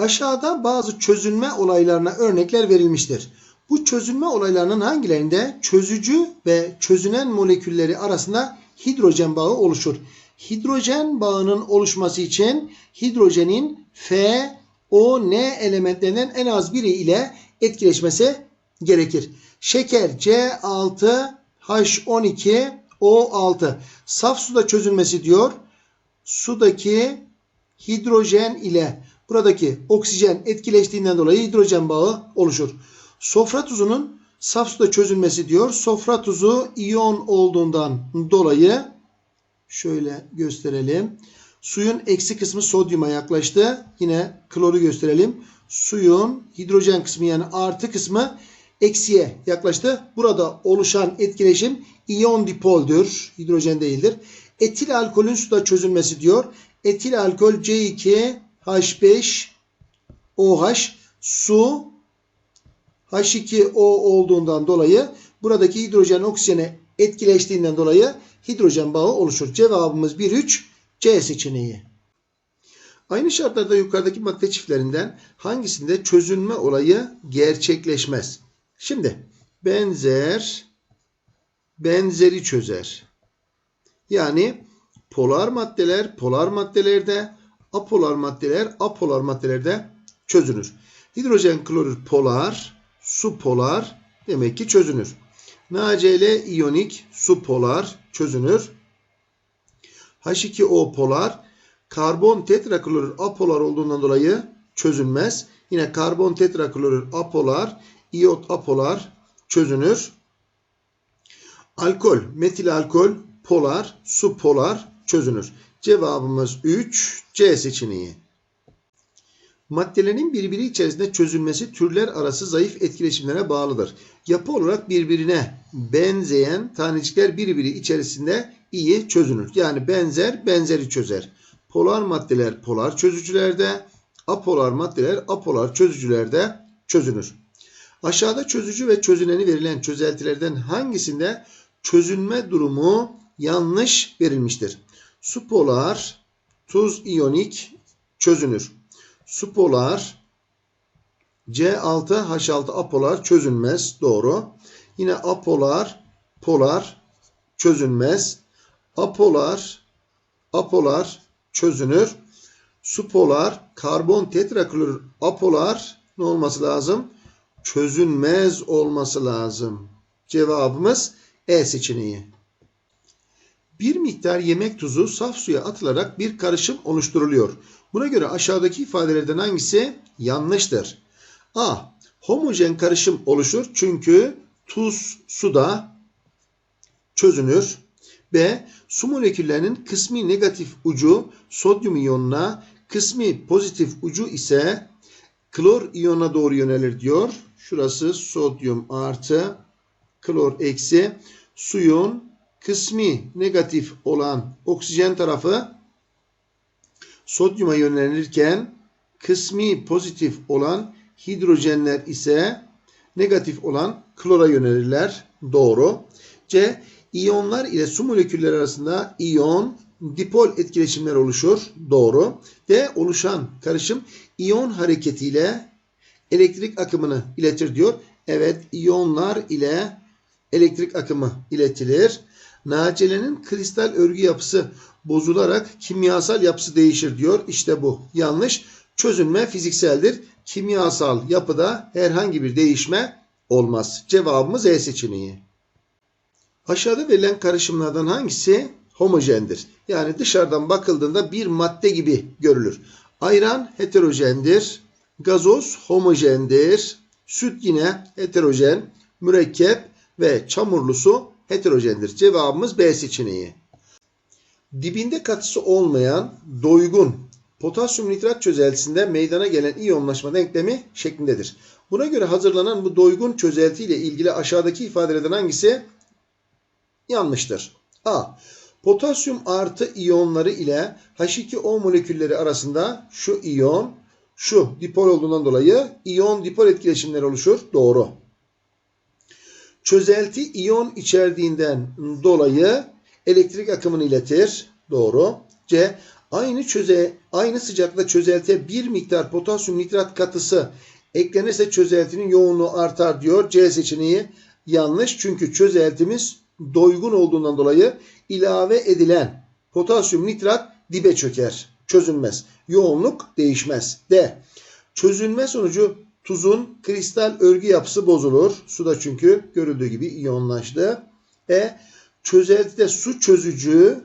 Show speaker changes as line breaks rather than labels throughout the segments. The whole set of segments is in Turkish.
Aşağıda bazı çözünme olaylarına örnekler verilmiştir. Bu çözünme olaylarının hangilerinde çözücü ve çözünen molekülleri arasında hidrojen bağı oluşur? Hidrojen bağının oluşması için hidrojenin F, O, N elementlerinden en az biri ile etkileşmesi gerekir. Şeker C6, H12, O6. Saf suda çözülmesi diyor. Sudaki hidrojen ile buradaki oksijen etkileştiğinden dolayı hidrojen bağı oluşur. Sofra tuzunun saf suda çözülmesi diyor. Sofra tuzu iyon olduğundan dolayı şöyle gösterelim. Suyun eksi kısmı sodyuma yaklaştı. Yine kloru gösterelim. Suyun hidrojen kısmı yani artı kısmı eksiye yaklaştı. Burada oluşan etkileşim iyon dipoldür. Hidrojen değildir. Etil alkolün suda çözülmesi diyor. Etil alkol C2 H5 OH su H2O olduğundan dolayı buradaki hidrojen oksijene etkileştiğinden dolayı hidrojen bağı oluşur. Cevabımız 1-3 C seçeneği. Aynı şartlarda yukarıdaki madde çiftlerinden hangisinde çözünme olayı gerçekleşmez? Şimdi benzer benzeri çözer. Yani polar maddeler polar maddelerde, apolar maddeler apolar maddelerde çözünür. Hidrojen klorür polar, su polar demek ki çözünür. NaCl iyonik su polar çözünür. H2O polar karbon tetraklorür apolar olduğundan dolayı çözünmez. Yine karbon tetraklorür apolar, iot apolar çözünür. Alkol, metil alkol polar, su polar çözünür. Cevabımız 3 C seçeneği. Maddelerin birbiri içerisinde çözülmesi türler arası zayıf etkileşimlere bağlıdır. Yapı olarak birbirine benzeyen tanecikler birbiri içerisinde iyi çözünür. Yani benzer benzeri çözer. Polar maddeler polar çözücülerde, apolar maddeler apolar çözücülerde çözünür. Aşağıda çözücü ve çözüneni verilen çözeltilerden hangisinde çözünme durumu yanlış verilmiştir? Su polar, tuz iyonik çözünür. Su polar, C6, H6 apolar çözünmez. Doğru. Yine apolar, polar çözünmez. Apolar, apolar çözünür. Su polar, karbon tetraklorür apolar ne olması lazım? Çözünmez olması lazım. Cevabımız E seçeneği. Bir miktar yemek tuzu saf suya atılarak bir karışım oluşturuluyor. Buna göre aşağıdaki ifadelerden hangisi yanlıştır? A. Homojen karışım oluşur çünkü tuz suda çözünür. B. Su moleküllerinin kısmi negatif ucu sodyum iyonuna, kısmi pozitif ucu ise klor iyona doğru yönelir diyor. Şurası sodyum artı klor eksi suyun kısmi negatif olan oksijen tarafı sodyuma yönlenirken kısmi pozitif olan hidrojenler ise negatif olan klora yönelirler. Doğru. C. İyonlar ile su molekülleri arasında iyon dipol etkileşimler oluşur. Doğru. D. Oluşan karışım iyon hareketiyle elektrik akımını iletir diyor. Evet, iyonlar ile elektrik akımı iletilir. NaCl'nin kristal örgü yapısı bozularak kimyasal yapısı değişir diyor. İşte bu. Yanlış. Çözünme fizikseldir. Kimyasal yapıda herhangi bir değişme olmaz. Cevabımız E seçeneği. Aşağıda verilen karışımlardan hangisi homojendir? Yani dışarıdan bakıldığında bir madde gibi görülür. Ayran heterojendir. Gazoz homojendir. Süt yine heterojen. Mürekkep ve çamurlu su heterojendir. Cevabımız B seçeneği. Dibinde katısı olmayan doygun potasyum nitrat çözeltisinde meydana gelen iyonlaşma denklemi şeklindedir. Buna göre hazırlanan bu doygun çözelti ile ilgili aşağıdaki ifadelerden hangisi yanlıştır? A. Potasyum artı iyonları ile H2O molekülleri arasında şu iyon, şu dipol olduğundan dolayı iyon dipol etkileşimleri oluşur. Doğru. Çözelti iyon içerdiğinden dolayı elektrik akımını iletir. Doğru. C. Aynı çöze aynı sıcaklıkta çözeltiye bir miktar potasyum nitrat katısı eklenirse çözeltinin yoğunluğu artar diyor. C seçeneği yanlış. Çünkü çözeltimiz doygun olduğundan dolayı ilave edilen potasyum nitrat dibe çöker. Çözünmez. Yoğunluk değişmez. D. Çözünme sonucu tuzun kristal örgü yapısı bozulur. Suda çünkü görüldüğü gibi iyonlaştı. E. Çözeltide su çözücü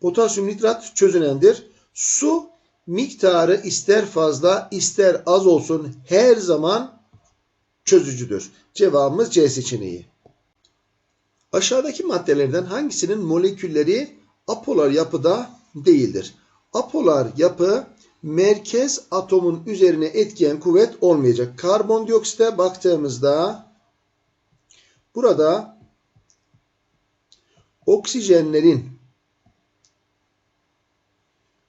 potasyum nitrat çözünendir. Su miktarı ister fazla ister az olsun her zaman çözücüdür. Cevabımız C seçeneği. Aşağıdaki maddelerden hangisinin molekülleri apolar yapıda değildir? Apolar yapı merkez atomun üzerine etkiyen kuvvet olmayacak. Karbondioksite baktığımızda burada oksijenlerin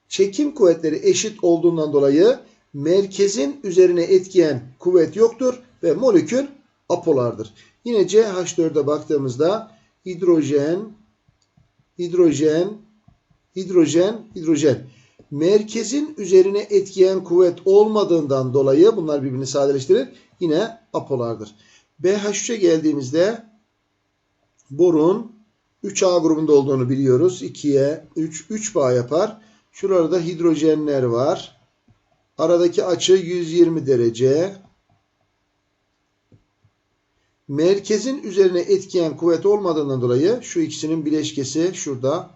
çekim kuvvetleri eşit olduğundan dolayı merkezin üzerine etkiyen kuvvet yoktur ve molekül apolardır. Yine CH4'e baktığımızda hidrojen, hidrojen, hidrojen, hidrojen. Merkezin üzerine etkiyen kuvvet olmadığından dolayı bunlar birbirini sadeleştirir. Yine apolardır. BH3'e geldiğimizde borun 3A grubunda olduğunu biliyoruz. 2'ye 3, 3 bağ yapar. Şurada hidrojenler var. Aradaki açı 120 derece. Merkezin üzerine etkiyen kuvvet olmadığından dolayı şu ikisinin bileşkesi şurada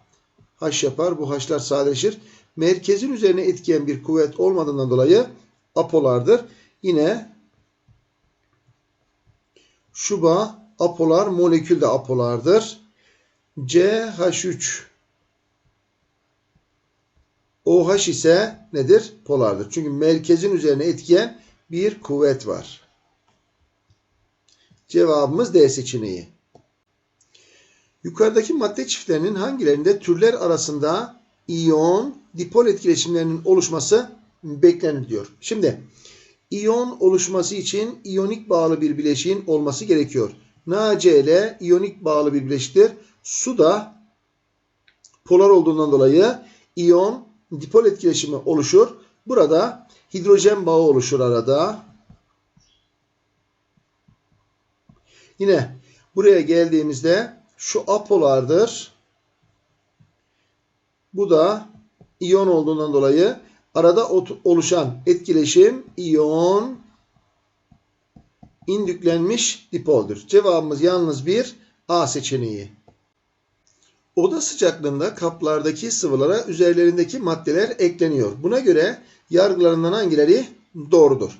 H yapar. Bu H'lar sadeleşir. Merkezin üzerine etkiyen bir kuvvet olmadığından dolayı apolardır. Yine şu bağ apolar molekül de apolardır. CH3 OH ise nedir? Polardır. Çünkü merkezin üzerine etkiyen bir kuvvet var. Cevabımız D seçeneği. Yukarıdaki madde çiftlerinin hangilerinde türler arasında iyon dipol etkileşimlerinin oluşması beklenir diyor. Şimdi iyon oluşması için iyonik bağlı bir bileşiğin olması gerekiyor. NaCl iyonik bağlı bir bileşiktir. Su da polar olduğundan dolayı iyon dipol etkileşimi oluşur. Burada hidrojen bağı oluşur arada. Yine buraya geldiğimizde şu apolardır. Bu da iyon olduğundan dolayı arada oluşan etkileşim iyon indüklenmiş dipoldür. Cevabımız yalnız bir A seçeneği. Oda sıcaklığında kaplardaki sıvılara üzerlerindeki maddeler ekleniyor. Buna göre yargılarından hangileri doğrudur?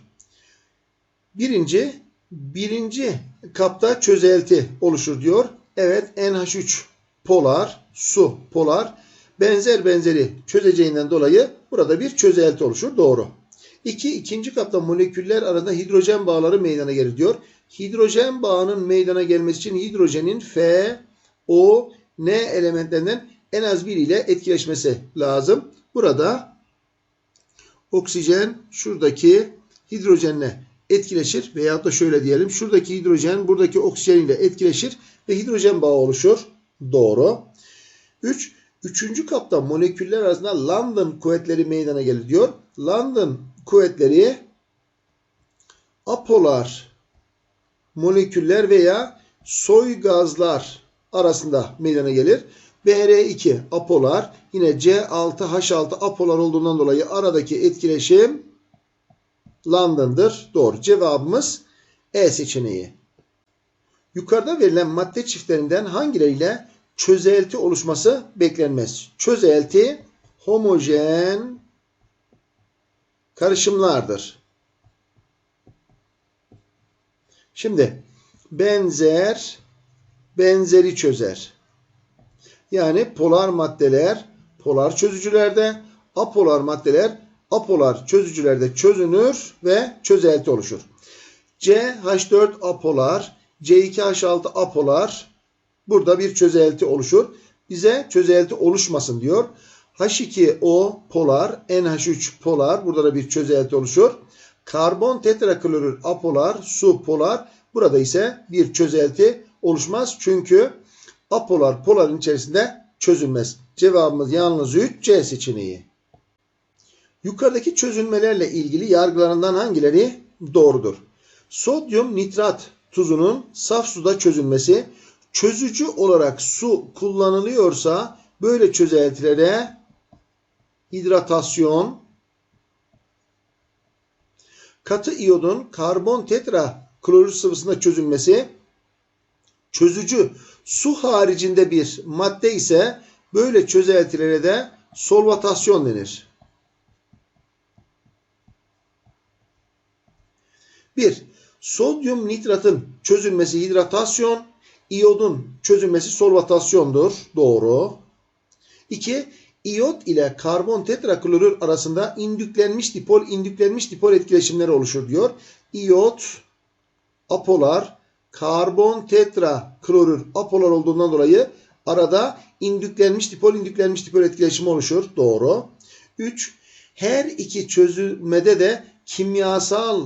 Birinci, birinci kapta çözelti oluşur diyor. Evet NH3 polar, su polar. Benzer benzeri çözeceğinden dolayı burada bir çözelti oluşur. Doğru. İki, ikinci kapta moleküller arasında hidrojen bağları meydana gelir diyor. Hidrojen bağının meydana gelmesi için hidrojenin F, O, N elementlerinden en az biriyle etkileşmesi lazım. Burada oksijen şuradaki hidrojenle etkileşir veya da şöyle diyelim şuradaki hidrojen buradaki oksijen ile etkileşir ve hidrojen bağı oluşur. Doğru. 3. Üçüncü kapta moleküller arasında London kuvvetleri meydana gelir diyor. London kuvvetleri apolar moleküller veya soy gazlar arasında meydana gelir. BR2 apolar yine C6H6 apolar olduğundan dolayı aradaki etkileşim London'dır. Doğru. Cevabımız E seçeneği. Yukarıda verilen madde çiftlerinden hangileriyle çözelti oluşması beklenmez? Çözelti homojen karışımlardır. Şimdi benzer benzeri çözer. Yani polar maddeler polar çözücülerde, apolar maddeler apolar çözücülerde çözünür ve çözelti oluşur. CH4 apolar, C2H6 apolar burada bir çözelti oluşur. Bize çözelti oluşmasın diyor. H2O polar, NH3 polar. Burada da bir çözelti oluşur. Karbon tetraklorür apolar, su polar. Burada ise bir çözelti oluşmaz. Çünkü apolar poların içerisinde çözülmez. Cevabımız yalnız 3 C seçeneği. Yukarıdaki çözünmelerle ilgili yargılarından hangileri doğrudur? Sodyum nitrat tuzunun saf suda çözülmesi çözücü olarak su kullanılıyorsa böyle çözeltilere hidratasyon, katı iyodun karbon tetra klorür sıvısında çözülmesi çözücü su haricinde bir madde ise böyle çözeltilere de solvatasyon denir. 1. Sodyum nitratın çözülmesi hidratasyon, iyodun çözülmesi solvatasyondur. Doğru. 2. İyot ile karbon tetraklorür arasında indüklenmiş dipol indüklenmiş dipol etkileşimleri oluşur diyor. İyot apolar, karbon tetraklorür apolar olduğundan dolayı arada indüklenmiş dipol indüklenmiş dipol etkileşimi oluşur. Doğru. 3. Her iki çözülmede de kimyasal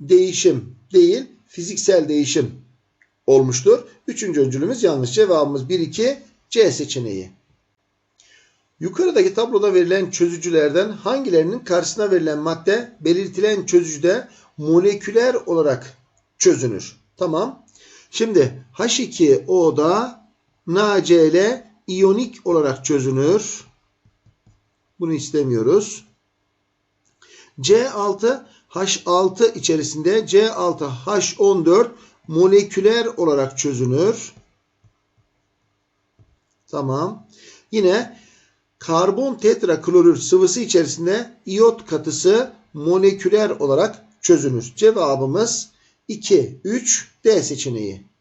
değişim değil, fiziksel değişim olmuştur. Üçüncü öncülümüz yanlış. Cevabımız 1-2 C seçeneği. Yukarıdaki tabloda verilen çözücülerden hangilerinin karşısına verilen madde belirtilen çözücüde moleküler olarak çözünür? Tamam. Şimdi H2O'da NaCl iyonik olarak çözünür. Bunu istemiyoruz. C6 H6 içerisinde C6H14 moleküler olarak çözünür. Tamam. Yine karbon tetraklorür sıvısı içerisinde iyot katısı moleküler olarak çözünür. Cevabımız 2, 3, D seçeneği.